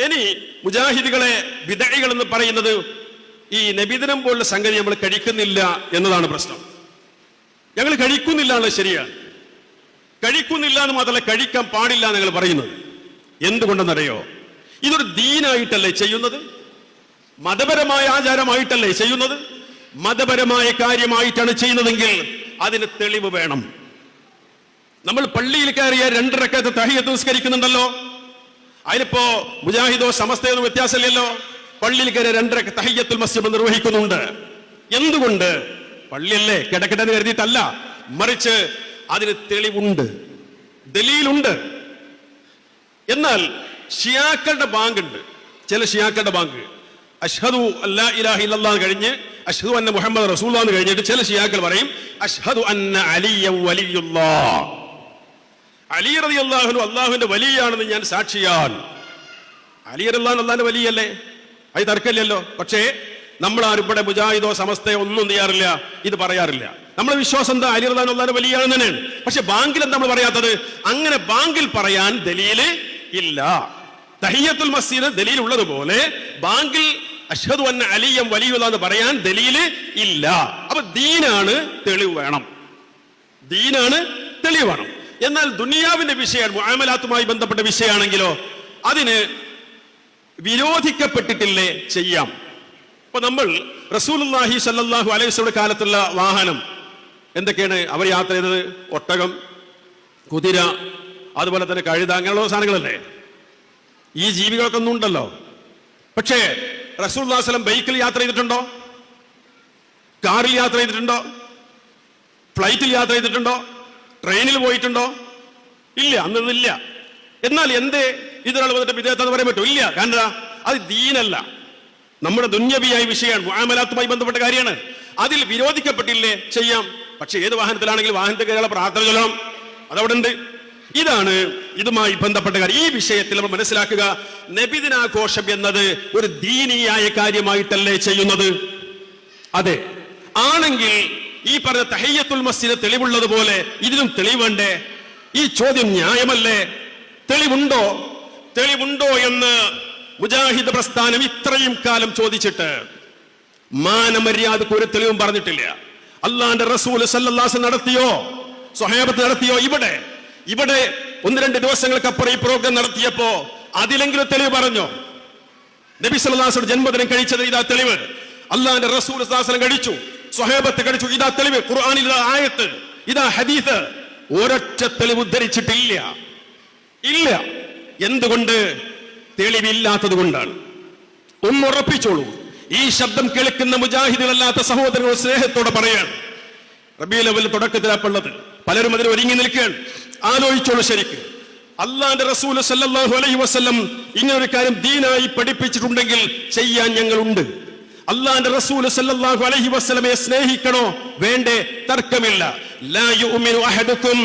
ഇനി മുജാഹിദുകളെ വിദഗികൾ എന്ന് പറയുന്നത് ഈ നബിദിനം പോലുള്ള സംഗതി നമ്മൾ കഴിക്കുന്നില്ല എന്നതാണ് പ്രശ്നം. ഞങ്ങൾ കഴിക്കുന്നില്ല എന്നുള്ളത് ശരിയാണ്. കഴിക്കുന്നില്ല എന്ന് മാത്രമല്ല കഴിക്കാൻ പാടില്ല എന്ന് ഞങ്ങൾ പറയുന്നത്. എന്തുകൊണ്ടെന്നറിയോ? ഇതൊരു ദീനായിട്ടല്ലേ ചെയ്യുന്നത്? മതപരമായ ആചാരമായിട്ടല്ലേ ചെയ്യുന്നത്? മതപരമായ കാര്യമായിട്ടാണ് ചെയ്യുന്നതെങ്കിൽ അതിന് തെളിവ് വേണം. നമ്മൾ പള്ളിയിൽ കയറിയ രണ്ടരക്കത്ത് തഹിയ നിസ്കരിക്കുന്നുണ്ടല്ലോ. അതിനിപ്പോ മുജാഹിദോ സമസ്തയോ വ്യത്യാസമില്ലല്ലോ. പള്ളിയിൽ കയറി രണ്ടരക്ക് തഹയ്യത്തുൽ മസ്ജിദ് നിർവഹിക്കുന്നുണ്ട്. എന്തുകൊണ്ട്? പള്ളിയല്ലേ കിടക്കട്ടെന്ന് കരുതിയിട്ടല്ല. മറിച്ച് അതിന് തെളിവുണ്ട്. ദലീലുണ്ട്. എന്നാൽ ഷിയാക്കളുടെ ബാങ്ക് ഉണ്ട് ചില ഷിയാക്കളുടെ ബാങ്ക്. അഷ്ഹദു അല്ലാ ഇലാഹി ഇല്ലല്ലാഹ് കഴിഞ്ഞ് അഷ്ഹദു അന്ന മുഹമ്മദ് റസൂലുള്ളാഹ് എന്ന് കഴിഞ്ഞിട്ട് ചില ഷിയാക്കൾ പറയും അഷ്ഹദു അന്ന അലിയ വലിയുല്ലാഹ് അലി റതി അള്ളാഹു അള്ളാഹുവിന്റെ വലിയാണെന്ന് ഞാൻ സാക്ഷിയാൻ അലി റളിയല്ലാഹു അള്ളാഹിന്റെ വലിയല്ലേ? അത് തർക്കമില്ലല്ലോ. പക്ഷേ നമ്മൾ ആരും ഇവിടെ മുജാഹിദോ സമസ്തയോ ഒന്നും ചെയ്യാറില്ല ഇത് പറയാറില്ല. നമ്മുടെ വിശ്വാസം എന്താ? അലി റളിയല്ലാഹു അള്ളാഹിന്റെ വലിയാണെന്ന് തന്നെയാണ്. പക്ഷെ ബാങ്കിൽ എന്താ നമ്മൾ പറയാത്തത്? അങ്ങനെ ബാങ്കിൽ പറയാൻ ദലീൽ ഇല്ല. തഹിയത്തുൽ മസ്ജിദ് ദലീൽ ഉള്ളതുപോലെ ബാങ്കിൽ അഷ്ഹദു അന്ന അലിയം വലിയുള്ള എന്ന് പറയാൻ ദലീൽ ഇല്ല. അപ്പൊ ദീനാണ് തെളിവ് വേണം. ദീനാണ് തെളിവ് വേണം. എന്നാൽ ദുനിയാവിന്റെ വിഷയം മുഴമലാത്തുമായി ബന്ധപ്പെട്ട വിഷയമാണെങ്കിലോ അതിന് വിരോധിക്കപ്പെട്ടിട്ടില്ലേ ചെയ്യാം. ഇപ്പൊ നമ്മൾ റസൂലുള്ളാഹി സല്ലാഹു വസല്ലം കാലത്തുള്ള വാഹനം എന്തൊക്കെയാണ്? അവർ യാത്ര ചെയ്തത്? ഒട്ടകം കുതിര അതുപോലെ തന്നെ കഴുത അങ്ങനെയുള്ള സാധനങ്ങളല്ലേ? ഈ ജീവികളൊക്കെ ഒന്നും ഉണ്ടല്ലോ. പക്ഷേ റസൂൽ സ്വലം ബൈക്കിൽ യാത്ര ചെയ്തിട്ടുണ്ടോ? കാറിൽ യാത്ര ചെയ്തിട്ടുണ്ടോ? ഫ്ലൈറ്റിൽ യാത്ര ചെയ്തിട്ടുണ്ടോ? ട്രെയിനിൽ പോയിട്ടുണ്ടോ? ഇല്ല അന്നില്ല എന്നാൽ എന്തേ ഇതൊരാൾ വന്നിട്ട് വിദേഹത്ത് എന്ന് പറയാൻ പറ്റും ഇല്ല കാരണം? അത് ദീനല്ല. നമ്മുടെ ദുന്യബിയായ വിഷയമാണ് വാമലാത്തുമായി ബന്ധപ്പെട്ട കാര്യമാണ്. അതിൽ വിരോധിക്കപ്പെട്ടില്ലേ? ചെയ്യാം. പക്ഷെ ഏത് വാഹനത്തിലാണെങ്കിലും വാഹനത്തിൽ കയറിയുള്ള പ്രാർത്ഥന ചൊല്ലണം. അതവിടെ ഉണ്ട്. ഇതാണ് ഇതുമായി ബന്ധപ്പെട്ട കാര്യം. ഈ വിഷയത്തിൽ നമ്മൾ മനസ്സിലാക്കുക നബിദിനാഘോഷം എന്നത് ഒരു ദീനീയായ കാര്യമായിട്ടല്ലേ ചെയ്യുന്നത്? അതെ. ആണെങ്കിൽ ഈ പറഞ്ഞ തഹയ്യത്തുൽ മസ്ജിദ് തെളിവുള്ളതുപോലെ ഇതിനും തെളിവേണ്ടേ. ഈ ചോദ്യം ന്യായമല്ലേ? തെളിവുണ്ടോ? തെളിവുണ്ടോ എന്ന് മുജാഹിദ് പ്രസ്ഥാനം ഇത്രയും കാലം ചോദിച്ചിട്ട് മാനമര്യാദക്ക് ഒരു തെളിവും പറഞ്ഞിട്ടില്ല. അള്ളാന്റെ റസൂൽ സല്ലാസ് നടത്തിയോ? സ്വഹേബത്ത് നടത്തിയോ? ഇവിടെ. ഇവിടെ ഒന്ന് രണ്ട് ദിവസങ്ങൾക്കപ്പുറം ഈ പ്രോഗ്രാം നടത്തിയപ്പോ അതിലെങ്കിലും തെളിവ് പറഞ്ഞോ? നബി സല്ലല്ലാഹു ജന്മദിനം കഴിച്ചത് ഇതാ തെളിവ്. അള്ളാന്റെ റസൂൽ കഴിച്ചു. സ്വഹേബത്ത് കഴിച്ചു ഇതാ തെളിവ് ഖുർആാനിൽ ആയത്ത് ഇതാ ഹദീസ്. ഒരൊറ്റ തെളിവ് ഉദ്ധരിച്ചിട്ടില്ല ഇല്ല. എന്തുകൊണ്ട്? തെളിവില്ലാത്തത് കൊണ്ടാണ്. ഒന്ന് ഉറപ്പിച്ചോളൂ. ഈ ശബ്ദം കേൾക്കുന്ന മുജാഹിദുകളല്ലാത്ത സഹോദരങ്ങൾ സ്നേഹത്തോടെ പറയാണ്. റബീൽ അവൽ തുടക്കത്തിലാപ്പുള്ളത് പലരും അതിൽ ഒരുങ്ങി നിൽക്കുകയാണ്. ആലോചിച്ചോളൂ ശരിക്ക്. അള്ളാന്റെ റസൂൽ സല്ലല്ലാഹു അലൈഹി വസല്ലം ഇങ്ങനൊരു കാര്യം ദീനായി പഠിപ്പിച്ചിട്ടുണ്ടെങ്കിൽ ചെയ്യാൻ ഞങ്ങളുണ്ട്. അള്ളാന്റെ റസൂൽ സല്ലല്ലാഹു അലൈഹി വസല്ലമയെ സ്നേഹിക്കണോ? വേണ്ടേ തർക്കമില്ല. ലാ യുഅ്മിനു അഹദുക്കും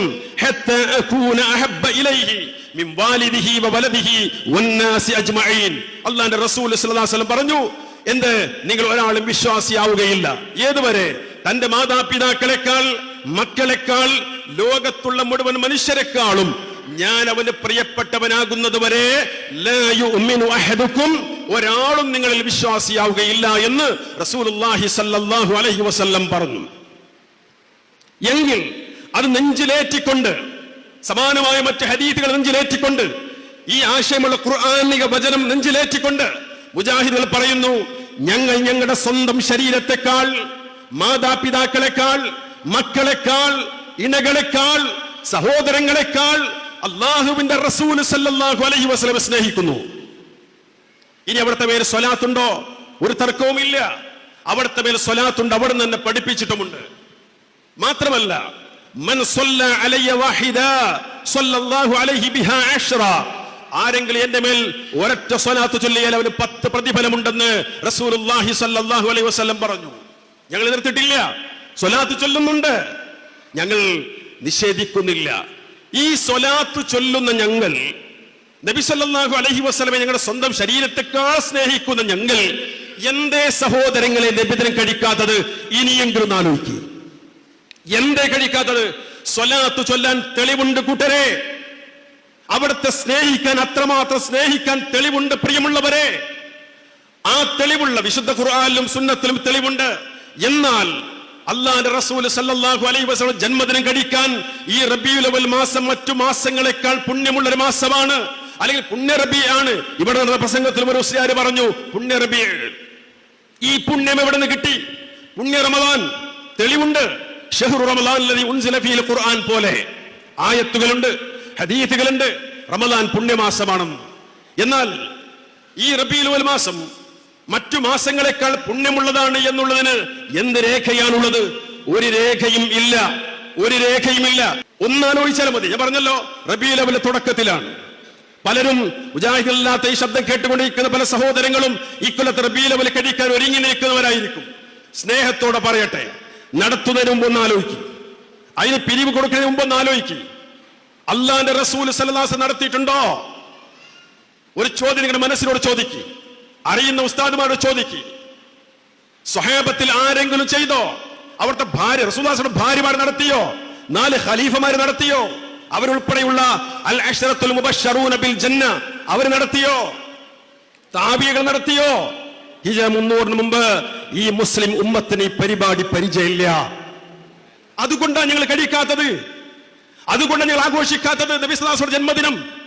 ഹത്താ അകൂന അഹബ്ബ ഇലൈഹി മിൻ വാലിദിഹി വവലദിഹി വന്നാസി അജ്മഈൻ. അള്ളാന്റെ റസൂൽ സല്ലല്ലാഹു അലൈഹി വസല്ലം പറഞ്ഞു എന്ത്? നിങ്ങൾ ഒരാളും വിശ്വാസിയാവുകയില്ല. ഏതുവരെ? തന്റെ മാതാപിതാക്കളെക്കാൾ മക്കളെക്കാൾ ലോകത്തുള്ള മുഴുവൻ മനുഷ്യരെക്കാളും ഞാൻ അവന് പ്രിയപ്പെട്ടവനാകുന്നതുവരെ ലാ യുഅ്മിനു അഹദുക്കും ഒരാളും നിങ്ങളിൽ വിശ്വാസിയാവുകയില്ല എന്ന് റസൂലുള്ളാഹി സല്ലല്ലാഹു അലൈഹി വസല്ലം പറഞ്ഞു. എങ്കിൽ അത് നെഞ്ചിലേറ്റിക്കൊണ്ട് സമാനമായ മറ്റ് ഹരീതികൾ നെഞ്ചിലേറ്റിക്കൊണ്ട് ഈ ആശയമുള്ള ഖുർആാനിക വചനം നെഞ്ചിലേറ്റിക്കൊണ്ട് മുജാഹിദുകൾ പറയുന്നു ഞങ്ങൾ ഞങ്ങളുടെ സ്വന്തം ശരീരത്തെക്കാൾ മാതാപിതാക്കളെക്കാൾ മക്കളെക്കാൾ ഇണകളെക്കാൾ സഹോദരങ്ങളെക്കാൾ അള്ളാഹുവിന്റെ റസൂൽ സല്ലല്ലാഹു അലൈഹി വസല്ലം സ്നേഹിക്കുന്നു. ഇനി അവിടുത്തെ പേര് സ്വലാത്തുണ്ടോ? ഒരു തർക്കവുമില്ല. അവിടുത്തെ പേര് സ്വലാത്തുണ്ട് അവിടെ നിന്ന് തന്നെ പഠിപ്പിച്ചിട്ടുമുണ്ട്. മാത്രമല്ല ആരെങ്കിലും എന്റെ മേൽ ഒരൊറ്റ സ്വലാത്ത് ചൊല്ലിയാൽ അവന് പത്ത് പ്രതിഫലമുണ്ടെന്ന് റസൂലുള്ളാഹി സ്വല്ലല്ലാഹു അലൈഹി വസല്ലം പറഞ്ഞു. ഞങ്ങൾ എതിർത്തിട്ടില്ല. സ്വലാത്ത് ചൊല്ലുന്നുണ്ട്. ഞങ്ങൾ നിഷേധിക്കുന്നില്ല. ഈ സ്വലാത്ത് ചൊല്ലുന്ന ഞങ്ങൾ നബി അലഹി വസ്ലമെ ഞങ്ങളുടെ സ്വന്തം ശരീരത്തെക്കാൾ സ്നേഹിക്കുന്ന ഞങ്ങൾ എന്തേ സഹോദരങ്ങളെ നബിദിനം കഴിക്കാത്തത് ഇനിയെങ്കിലും ആലോചിക്കുക എന്തേ കഴിക്കാത്തത്? സ്വലാത്ത് ചൊല്ലാൻ തെളിവുണ്ട് കൂട്ടരെ. അവിടുത്തെ സ്നേഹിക്കാൻ അത്രമാത്രം സ്നേഹിക്കാൻ തെളിവുണ്ട് പ്രിയമുള്ളവരെ. ആ തെളിവുള്ള വിശുദ്ധ ഖുർആാനിലും സുന്നത്തിലും തെളിവുണ്ട്. എന്നാൽ അള്ളാന്റെ റസൂൽ സല്ലാഹു അലൈഹി വസ്ലം ജന്മദിനം കഴിക്കാൻ ഈ റബിയുലവൽ മാസം മറ്റു മാസങ്ങളെക്കാൾ പുണ്യമുള്ള ഒരു മാസമാണ്. അല്ലെങ്കിൽ പുണ്യറബിയാണ് ഇവിടെ നടന്ന പ്രസംഗത്തിൽ ഒരു ഉസ്താദ് പറഞ്ഞു പുണ്യറബിയ ഈ പുണ്യം എവിടെ നിന്ന് കിട്ടി? പുണ്യ റമദാൻ തെളിവുണ്ട്. ഷെഹ്റു റമദാൻ ഖുർആൻ പോലെ. ആയത്തുകളുണ്ട് ഹദീസുകളുണ്ട്. റമദാൻ പുണ്യമാസമാണെന്ന്. എന്നാൽ ഈ റബീൽ അവൽ മാസം മറ്റു മാസങ്ങളെക്കാൾ പുണ്യമുള്ളതാണ് എന്നുള്ളതിന് എന്ത് രേഖയാണുള്ളത്? ഒരു രേഖയും ഇല്ല. ഒരു രേഖയും ഇല്ല. ഒന്നാലോചിച്ചാൽ മതി. ഞാൻ പറഞ്ഞല്ലോ റബി അവൽ തുടക്കത്തിലാണ്. പലരും മുജാഹിദല്ലാത്ത ഈ ശബ്ദം കേട്ടുകൊണ്ടിരിക്കുന്ന പല സഹോദരങ്ങളും ഇക്കൊല്ലത്തെ വലി കഴിക്കാൻ ഒരുങ്ങി നിൽക്കുന്നവരായിരിക്കും. സ്നേഹത്തോടെ പറയട്ടെ നടത്തുന്നതിന് മുമ്പ് ഒന്ന് ആലോചിക്കും. അതിന് പിരിവ് കൊടുക്കുന്നതിന് മുമ്പ് ഒന്ന് ആലോചിക്കും. അള്ളാന്റെ റസൂൽ സലദാസ് നടത്തിയിട്ടുണ്ടോ? ഒരു ചോദ്യം നിങ്ങളുടെ മനസ്സിനോട് ചോദിക്ക്. അറിയുന്ന ഉസ്താദുമാരോട് ചോദിക്ക്. സ്വഹേബത്തിൽ ആരെങ്കിലും ചെയ്തോ? അവിടുത്തെ ഭാര്യ റസൂദാസിന്റെ ഭാര്യമാർ നടത്തിയോ? നാല് ഖലീഫമാര് നടത്തിയോ? അവരുൾപ്പെടെയുള്ള അൽ ബിൽ ജന്ന അവർ നടത്തിയോ? താപികൾ നടത്തിയോ? ഹിജ മുന്നൂറിന് മുമ്പ് ഈ മുസ്ലിം ഉമ്മത്തിന് ഈ പരിപാടി പരിചയമില്ല. അതുകൊണ്ടാണ് ഞങ്ങൾ കഴിക്കാത്തത് അതുകൊണ്ടാണ് ഞങ്ങൾ ആഘോഷിക്കാത്തത്. നബിസ്ലാസുടെ ജന്മദിനം.